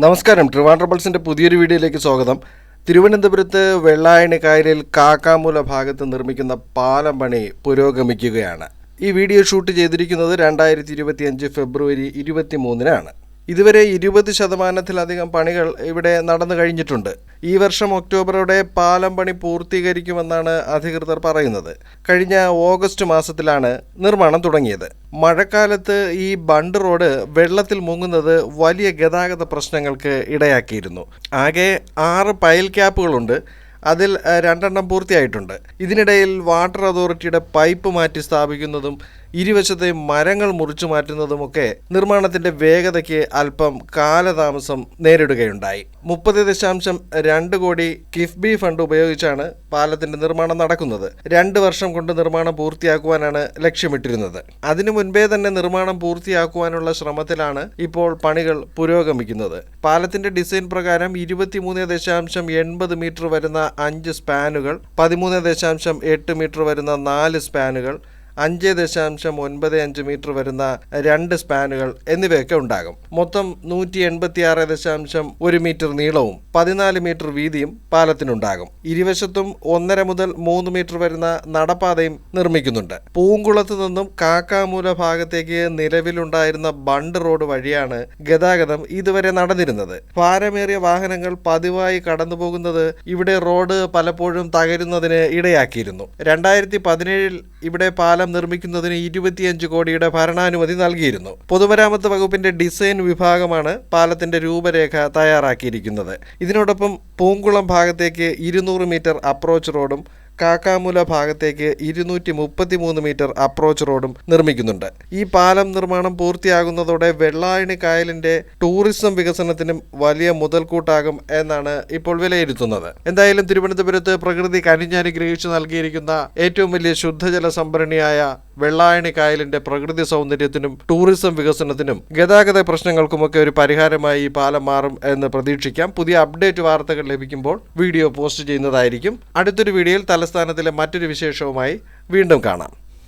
നമസ്കാരം. ട്രിവാൻഡ്രബിൾസിന്റെ പുതിയൊരു വീഡിയോയിലേക്ക് സ്വാഗതം. തിരുവനന്തപുരത്ത് വെള്ളായണി കായലിൽ കാക്കാമൂല ഭാഗത്ത് നിർമ്മിക്കുന്ന പാലം പണി പുരോഗമിക്കുകയാണ്. ഈ വീഡിയോ ഷൂട്ട് ചെയ്തിരിക്കുന്നത് രണ്ടായിരത്തി ഇരുപത്തിയഞ്ച് ഫെബ്രുവരി ഇരുപത്തി മൂന്നിനാണ് ഇതുവരെ ഇരുപത് ശതമാനത്തിലധികം പണികൾ ഇവിടെ നടന്നു കഴിഞ്ഞിട്ടുണ്ട്. ഈ വർഷം ഒക്ടോബറോടെ പാലം പണി പൂർത്തീകരിക്കുമെന്നാണ് അധികൃതർ പറയുന്നത്. കഴിഞ്ഞ ഓഗസ്റ്റ് മാസത്തിലാണ് നിർമ്മാണം തുടങ്ങിയത്. മഴക്കാലത്ത് ഈ ബണ്ട് റോഡ് വെള്ളത്തിൽ മുങ്ങുന്നത് വലിയ ഗതാഗത പ്രശ്നങ്ങൾക്ക് ഇടയാക്കിയിരുന്നു. ആകെ ആറ് പയൽ ക്യാപ്പുകളുണ്ട്. അതിൽ രണ്ടെണ്ണം പൂർത്തിയായിട്ടുണ്ട്. ഇതിനിടയിൽ വാട്ടർ അതോറിറ്റിയുടെ പൈപ്പ് മാറ്റി സ്ഥാപിക്കുന്നതും ഇരുവശത്തെ മരങ്ങൾ മുറിച്ചു മാറ്റുന്നതുമൊക്കെ നിർമ്മാണത്തിന്റെ വേഗതയ്ക്ക് അല്പം കാലതാമസം നേരിടുകയുണ്ടായി. മുപ്പത് ദശാംശം രണ്ട് കോടി കിഫ്ബി ഫണ്ട് ഉപയോഗിച്ചാണ് പാലത്തിന്റെ നിർമ്മാണം നടക്കുന്നത്. രണ്ട് വർഷം കൊണ്ട് നിർമ്മാണം പൂർത്തിയാക്കുവാനാണ് ലക്ഷ്യമിട്ടിരുന്നത്. അതിനു മുൻപേ തന്നെ നിർമ്മാണം പൂർത്തിയാക്കുവാനുള്ള ശ്രമത്തിലാണ് ഇപ്പോൾ പണികൾ പുരോഗമിക്കുന്നത്. പാലത്തിന്റെ ഡിസൈൻ പ്രകാരം ഇരുപത്തിമൂന്ന് ദശാംശം എൺപത് മീറ്റർ വരുന്ന അഞ്ച് സ്പാനുകൾ പതിമൂന്ന് ദശാംശം എട്ട് മീറ്റർ വരുന്ന നാല് സ്പാനുകൾ അഞ്ച് ദശാംശം ഒൻപത് അഞ്ച് മീറ്റർ വരുന്ന രണ്ട് സ്പാനുകൾ എന്നിവയൊക്കെ ഉണ്ടാകും. മൊത്തം നൂറ്റി എൺപത്തിയാറ് ദശാംശം ഒരു മീറ്റർ നീളവും പതിനാല് മീറ്റർ വീതിയും പാലത്തിനുണ്ടാകും. ഇരുവശത്തും ഒന്നര മുതൽ മൂന്ന് മീറ്റർ വരുന്ന നടപ്പാതയും നിർമ്മിക്കുന്നുണ്ട്. പൂങ്കുളത്ത് നിന്നും കാക്കാമൂല ഭാഗത്തേക്ക് നിലവിലുണ്ടായിരുന്ന ബണ്ട് റോഡ് വഴിയാണ് ഗതാഗതം ഇതുവരെ നടന്നിരുന്നത്. ഭാരമേറിയ വാഹനങ്ങൾ പതിവായി കടന്നുപോകുന്നത് ഇവിടെ റോഡ് പലപ്പോഴും തകരുന്നതിന് ഇടയാക്കിയിരുന്നു. രണ്ടായിരത്തി പതിനേഴിൽ ഇവിടെ പാലം നിർമ്മിക്കുന്നതിന് ഇരുപത്തിയഞ്ച് കോടിയുടെ ഭരണാനുമതി നൽകിയിരുന്നു. പൊതുമരാമത്ത് വകുപ്പിന്റെ ഡിസൈൻ വിഭാഗമാണ് പാലത്തിന്റെ രൂപരേഖ തയ്യാറാക്കിയിരിക്കുന്നത്. ഇതിനോടൊപ്പം പൂങ്കുളം ഭാഗത്തേക്ക് ഇരുന്നൂറ് മീറ്റർ അപ്രോച്ച് റോഡും കാക്കാമൂല ഭാഗത്തേക്ക് ഇരുന്നൂറ്റി മുപ്പത്തി മൂന്ന് മീറ്റർ അപ്രോച്ച് റോഡും നിർമ്മിക്കുന്നുണ്ട്. ഈ പാലം നിർമ്മാണം പൂർത്തിയാകുന്നതോടെ വെള്ളായണി കായലിന്റെ ടൂറിസം വികസനത്തിനും വലിയ മുതൽക്കൂട്ടാകും എന്നാണ് ഇപ്പോൾ വിലയിരുത്തുന്നത്. എന്തായാലും തിരുവനന്തപുരത്ത് പ്രകൃതി കനിഞ്ഞനുഗ്രഹിച്ചു നൽകിയിരിക്കുന്ന ഏറ്റവും വലിയ ശുദ്ധജല സംഭരണിയായ വെള്ളായണി കായലിന്റെ പ്രകൃതി സൗന്ദര്യത്തിനും ടൂറിസം വികസനത്തിനും ഗതാഗത പ്രശ്നങ്ങൾക്കുമൊക്കെ ഒരു പരിഹാരമായി ഈ പാലം മാറും എന്ന് പ്രതീക്ഷിക്കാം. പുതിയ അപ്ഡേറ്റ് വാർത്തകൾ ലഭിക്കുമ്പോൾ വീഡിയോ പോസ്റ്റ് ചെയ്യുന്നതായിരിക്കും. അടുത്തൊരു വീഡിയോയിൽ തലസ്ഥാനത്തിലെ മറ്റൊരു വിശേഷവുമായി വീണ്ടും കാണാം.